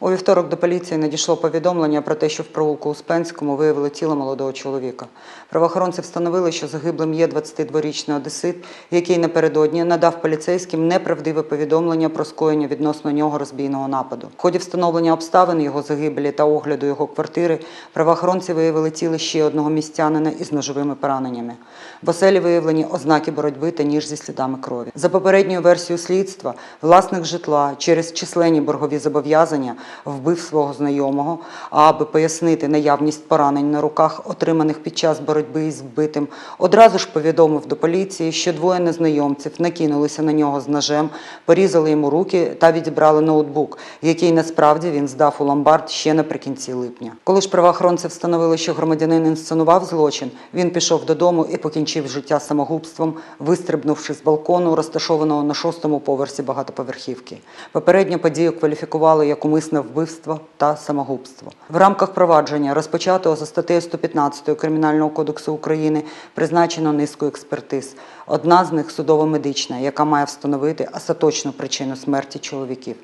У вівторок до поліції надійшло повідомлення про те, що в провулку Успенському виявили тіло молодого чоловіка. Правоохоронці встановили, що загиблим є 22-річний одесит, який напередодні надав поліцейським неправдиве повідомлення про скоєння відносно нього розбійного нападу. В ході встановлення обставин його загибелі та огляду його квартири правоохоронці виявили тіло ще одного містянина із ножовими пораненнями. В оселі виявлені ознаки боротьби та ніж зі слідами крові. За попередньою версією слідства, власник житла через численні боргові зобов'язання вбив свого знайомого, аби пояснити наявність поранень на руках, отриманих під час боротьби із вбитим, одразу ж повідомив до поліції, що двоє незнайомців накинулися на нього з ножем, порізали йому руки та відібрали ноутбук, який насправді він здав у ломбард ще наприкінці липня. Коли ж правоохоронці встановили, що громадянин інсценував злочин, він пішов додому і покінчив життя самогубством, вистрибнувши з балкону, розташованого на шостому поверсі багатоповерхівки. Попередньо подію кваліфікували як умисне вбивство та самогубство. В рамках провадження, розпочатого за статтею 115 Кримінального кодексу України, призначено низку експертиз. Одна з них судово-медична, яка має встановити остаточну причину смерті чоловіків.